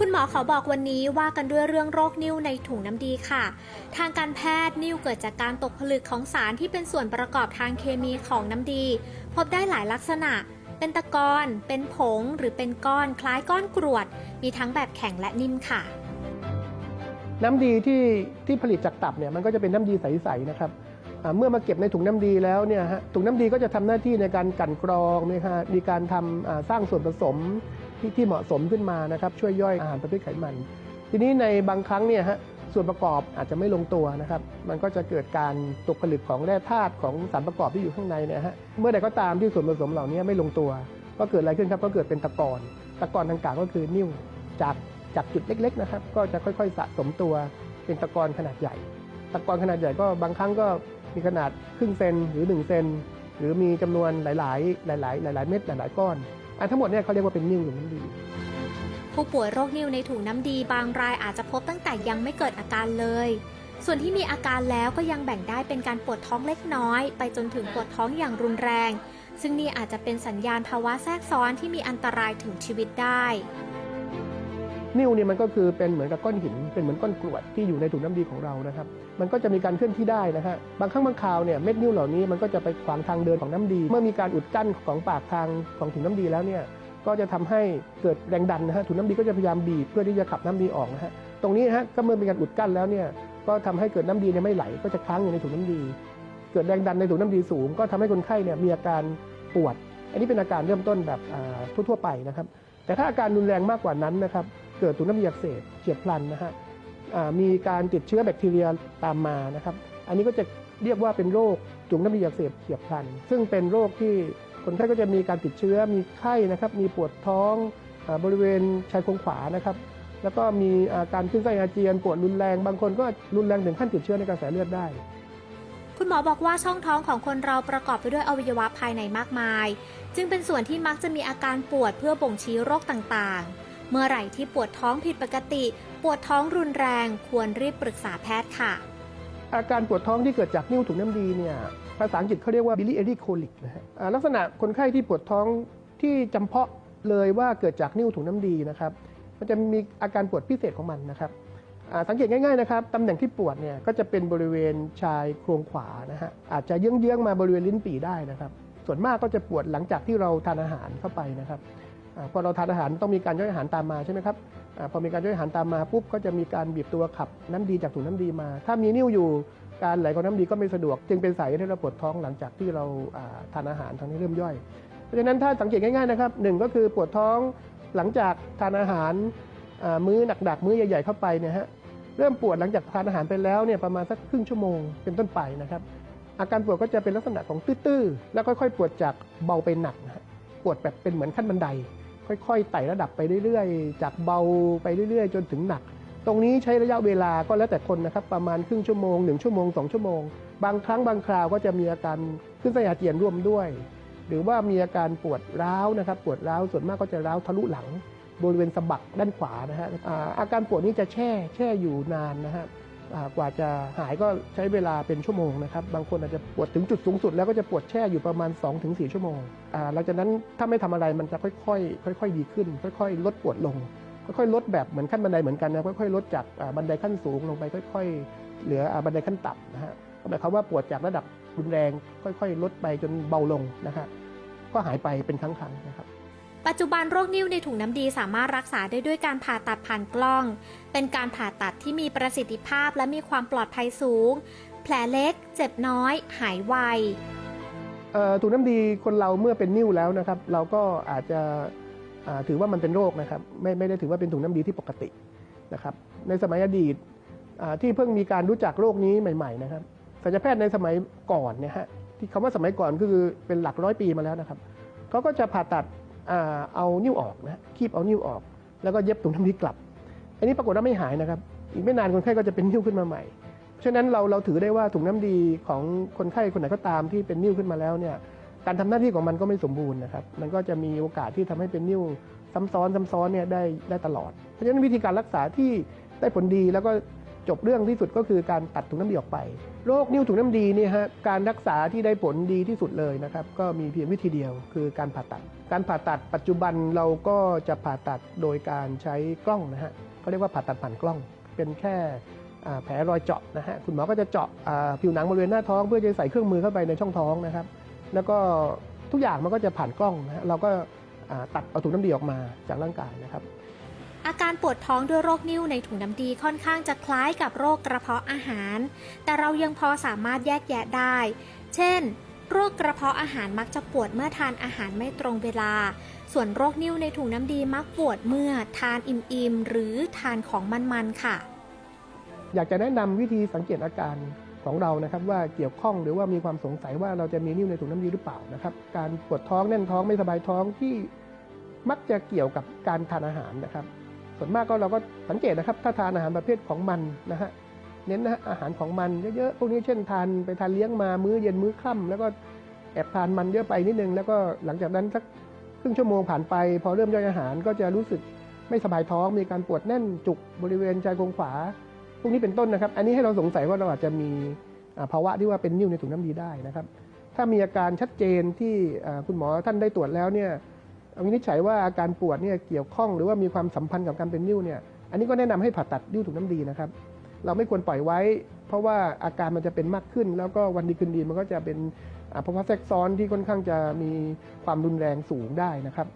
คุณหมอขอบอกวันนี้ว่ากันด้วยเรื่องโรคนิ่วในถุงน้ำดีค่ะ ทางการแพทย์นิ่วเกิดจากการตกผลึกของสารที่เป็นส่วนประกอบทางเคมีของน้ำดี พบได้หลายลักษณะ เป็นตะกอนเป็นผง หรือเป็นก้อนคล้ายก้อนกรวด มีทั้งแบบแข็งและนิ่มค่ะ น้ำดีที่ที่ผลิตจากตับเนี่ยมันก็จะเป็นน้ำดีใสๆนะครับเมื่อมาเก็บในถุงน้ำดีแล้วเนี่ยฮะถุงน้ำดีก็จะทำหน้าที่ในการกั่นกรองนะฮะมีการทำอ่าสร้างส่วนผสม ที่ที่เหมาะสมขึ้นมานะครับช่วยย่อยอาหารประเภทไขมัน ทีนี้ในบางครั้งเนี่ยฮะส่วนประกอบอาจจะไม่ลงตัวนะครับ มันก็จะเกิดการตกผลึกของแร่ธาตุของสารประกอบที่อยู่ข้างในเนี่ยฮะเมื่อใดก็ตามที่ส่วนผสมเหล่านี้ไม่ลงตัว ก็เกิดอะไรขึ้นครับก็เกิดเป็นตะกอนตะกอนทางกลางก็คือนิ่วจากจากจุดเล็กๆนะครับก็จะค่อยๆ สะสมตัวเป็นตะกอนขนาดใหญ่ ตะกอนขนาดใหญ่ก็บางครั้งก็มีขนาดครึ่งเซนหรือ 1 เซนหรือมีจำนวนหลาย ๆ หลาย ๆ หลาย ๆ เม็ดหลาย ๆ ก้อน อันทั้งหมดเนี่ยเขาเรียกว่าเป็นนิ่วหรือน้ำดี ผู้ป่วยโรคนิ่วในถุงน้ำดีบางรายอาจจะพบตั้งแต่ยังไม่เกิดอาการเลย ส่วนที่มีอาการแล้วก็ยังแบ่งได้เป็นการปวดท้องเล็กน้อย ไปจนถึงปวดท้องอย่างรุนแรง ซึ่งนี่อาจจะเป็นสัญญาณภาวะแทรกซ้อนที่มีอันตรายถึงชีวิตได้ นิ่วเนี่ยมันก็คือเป็นเหมือนกับก้อนหิน เป็นเหมือนก้อนกรวดที่อยู่ในถุงน้ำดีของเรานะครับ มันก็จะมีการเคลื่อนที่ได้นะฮะ บางครั้งบางคราวเนี่ยเม็ดนิ่วเหล่านี้มันก็จะไปขวางทางเดินของน้ำดี เมื่อมีการอุดกั้นของปากทางของถุงน้ำดีแล้วเนี่ย ก็จะทำให้เกิดแรงดันนะฮะ ถุงน้ำดีก็จะพยายามบีบเพื่อที่จะขับน้ำดีออกนะฮะ ตรงนี้ฮะ ก็เมื่อมีการอุดกั้นแล้วเนี่ย ก็ทำให้เกิดน้ำดีเนี่ยไม่ไหล ก็จะค้างอยู่ในถุงน้ำดี เกิดแรงดันในถุงน้ำดีสูง ก็ทำให้คนไข้เนี่ยมีอาการปวด อันนี้เป็นอาการเริ่มต้นแบบทั่วๆไปนะครับ แต่ถ้าอาการรุนแรงมากกว่านั้นนะครับ เกิดถุงน้ำดีอักเสบเฉียบพลันนะฮะมีการติดเชื้อแบคทีเรียตามมานะครับ อันนี้ก็จะเรียกว่าเป็นโรคถุงน้ำดีอักเสบเฉียบพลัน ซึ่งเป็นโรคที่คนไข้ก็จะมีการติดเชื้อมีไข้นะครับ มีปวดท้องอบริเวณชายโครงขวานะครับแล้วก็มีอาการขึ้นไส้อาเจียนปวดรุนแรงบางคนก็รุนแรงถึงขั้นติดเชื้อในกระแสเลือดได้ คุณหมอบอกว่าช่องท้องของคนเราประกอบไปด้วยอวัยวะภายในมากมาย จึงเป็นส่วนที่มักจะมีอาการปวดเพื่อบ่งชี้โรคต่างๆ เมื่อไหร่ที่ปวดท้องผิดปกติ ปวดท้องรุนแรงควรรีบปรึกษาแพทย์ค่ะ อาการปวดท้องที่เกิดจากนิ่วถุงน้ำดีเนี่ยภาษาอังกฤษเขาเรียกว่า biliary colic นะฮะลักษณะคนไข้ที่ปวดท้องที่จำเพาะเลยว่าเกิดจากนิ่วถุงน้ำดีนะครับ มันจะมีอาการปวดพิเศษของมันนะครับสังเกตง่ายๆนะครับตำแหน่งที่ปวดเนี่ยก็จะเป็นบริเวณชายโครงขวานะฮะอาจจะเยื้องๆมาบริเวณลิ้นปี่ได้นะครับ ส่วนมากก็จะปวดหลังจากที่เราทานอาหารเข้าไปนะครับ พอเราทานอาหารต้องมีการย่อยอาหารตามมาใช่ไหมครับอพอมีการย่อยอาหารตามมาปุ๊บก็จะมีการบีบตัวขับน้ำดีจากถุงน้ำดีมา ถ้ามีนิ่วอยู่การไหลของน้ำดีก็ไม่สะดวก จึงเป็นสาเหตุให้เราปวดท้องหลังจากที่เราทานอาหารทางนี้เริ่มย่อย เพราะฉะนั้นถ้าสังเกตง่ายๆนะครับหนึ่งก็คือปวดท้องหลังจากทานอาหารมื้อหนักๆมื้อใหญ่ ๆเข้าไปเนี่ยฮะเริ่มปวดหลังจากทานอาหารไปแล้วเนี่ยประมาณสักครึ่งชั่วโมงเป็นต้นไปนะครับอาการปวดก็จะเป็นลักษณะของตื้อๆ แล้วค่อยๆ ปวดจากเบาไปหนักนะปวดแบบเป็นเหมือนขั้นบันได ค่อยๆไต่ระดับไปเรื่อยๆ จากเบาไปเรื่อยๆ จนถึงหนัก ตรงนี้ใช้ระยะเวลาก็แล้วแต่คนนะครับ ประมาณครึ่งชั่วโมง1ชั่วโมง2ชั่วโมง บางครั้งบางคราวก็จะมีอาการขึ้นไส้อาเจียนร่วมด้วย หรือว่ามีอาการปวดร้าวนะครับ ปวดร้าวส่วนมากก็จะร้าวทะลุหลังบริเวณสะบักด้านขวานะฮะอาการปวดนี้จะแช่แช่อยู่นานนะฮะอ่า กว่าจะหายก็ใช้เวลาเป็นชั่วโมงนะครับบางคนอาจจะปวดถึงจุดสูงสุดแล้วก็จะปวดแช่อยู่ประมาณ 2-4 ชั่วโมงหลังจากนั้นถ้าไม่ทำอะไรมันจะค่อยๆ ค่อย ๆ ดีขึ้น ค่อย ๆ ลดปวดลง ค่อยๆ ลดแบบเหมือนขั้นบันไดเหมือนกันนะค่อยๆ ลดจากบันไดขั้นสูงลงไปค่อย ๆ เหลือบันไดขั้นต่ำนะฮะหมายความว่าปวดจากระดับรุนแรง ค่อย ๆ ลดไปจนเบาลงนะฮะก็หายไปเป็นครั้งๆนะครับ ปัจจุบันโรคนิ่วในถุงน้ำดีสามารถรักษาได้ด้วยการผ่าตัดผ่านกล้อง เป็นการผ่าตัดที่มีประสิทธิภาพและมีความปลอดภัยสูง แผลเล็ก เจ็บน้อย หายไวถุงน้ำดีคนเราเมื่อเป็นนิ่วแล้วนะครับ เราก็อาจจะถือว่ามันเป็นโรคนะครับ ไม่ไม่ได้ถือว่าเป็นถุงน้ำดีที่ปกตินะครับในสมัยอดีตที่เพิ่งมีการรู้จักโรคนี้ใหม่ ๆ นะครับศัลยแพทย์ในสมัยก่อนเนี่ยฮะที่คำว่าสมัยก่อนก็คือเป็นหลักร้อยปีมาแล้วนะครับเขาก็จะผ่าตัด เอานิ้วออกนะคีบเอานิ้วออก แล้วก็เย็บถุงน้ำดีกลับ อันนี้ปรากฏว่าไม่หายนะครับ อีกไม่นานคนไข้ก็จะเป็นนิ้วขึ้นมาใหม่เพราะฉะนั้นเราเราถือได้ว่าถุงน้ำดีของคนไข้คนไหนก็ตามที่เป็นนิ่วขึ้นมาแล้วเนี่ยการทำหน้าที่ของมันก็ไม่สมบูรณ์นะครับมันก็จะมีโอกาสที่ทำให้เป็นนิ่วซ้ำซ้อนซ้ำซ้อนเนี่ยได้ได้ตลอด เพราะฉะนั้นวิธีการรักษาที่ได้ผลดีแล้วก็ จบเรื่องที่สุดก็คือการตัดถุงน้ำดีออกไป โรคนิ่วถุงน้ำดีเนี่ยฮะการรักษาที่ได้ผลดีที่สุดเลยนะครับก็มีเพียงวิธีเดียวคือการผ่าตัด การผ่าตัดปัจจุบันเราก็จะผ่าตัดโดยการใช้กล้องนะฮะเขาเรียกว่าผ่าตัดผ่านกล้อง เป็นแค่แผลรอยเจาะนะฮะคุณหมอก็จะเจาะผิวหนังบริเวณหน้าท้อง เพื่อจะใส่เครื่องมือเข้าไปในช่องท้องนะครับ แล้วก็ทุกอย่างมันก็จะผ่านกล้องนะฮะเราก็ตัดเอาถุงน้ำดีออกมาจากร่างกายนะครับ อาการปวดท้องด้วยโรคนิ่วในถุงน้ำดีค่อนข้างจะคล้ายกับโรคกระเพาะอาหาร แต่เรายังพอสามารถแยกแยะได้ เช่น โรคกระเพาะอาหารมักจะปวดเมื่อทานอาหารไม่ตรงเวลา ส่วนโรคนิ่วในถุงน้ำดีมักปวดเมื่อทานอิ่มๆ หรือทานของมันๆ ค่ะ อยากจะแนะนำวิธีสังเกตอาการของเรานะครับว่าเกี่ยวข้องหรือว่ามีความสงสัยว่าเราจะมีนิ่วในถุงน้ำดีหรือเปล่านะครับ การปวดท้องแน่นท้องไม่สบายท้องที่มักจะเกี่ยวกับการทานอาหารนะครับ ส่วนมากก็เราก็สังเกตนะครับ ถ้าทานอาหารประเภทของมันนะฮะเน้นนะฮะอาหารของมันเยอะๆพวกนี้เช่นทานไปทานเลี้ยงมามื้อเย็นมื้อค่ำแล้วก็แอบทานมันเยอะไปนิดนึง แล้วก็หลังจากนั้นสักครึ่งชั่วโมงผ่านไป พอเริ่มย่อยอาหารก็จะรู้สึกไม่สบายท้องมีการปวดแน่นจุกบริเวณชายโครงขวาพวกนี้เป็นต้นนะครับ อันนี้ให้เราสงสัยว่าเราอาจจะมีภาวะที่ว่าเป็นนิ่วในถุงน้ำดีได้นะครับ ถ้ามีอาการชัดเจนที่คุณหมอท่านได้ตรวจแล้วเนี่ย วินิจฉัยว่าอาการปวดเนี่ยเกี่ยวข้องหรือว่ามีความสัมพันธ์กับการเป็นนิ่วเนี่ยอันนี้ก็แนะนำให้ผ่าตัดนิ่วถุงน้ำดีนะครับ เราไม่ควรปล่อยไว้ เพราะว่าอาการมันจะเป็นมากขึ้น แล้วก็วันดีคืนดีมันก็จะเป็นภาวะแทรกซ้อนที่ค่อนข้างจะมีความรุนแรงสูงได้นะครับ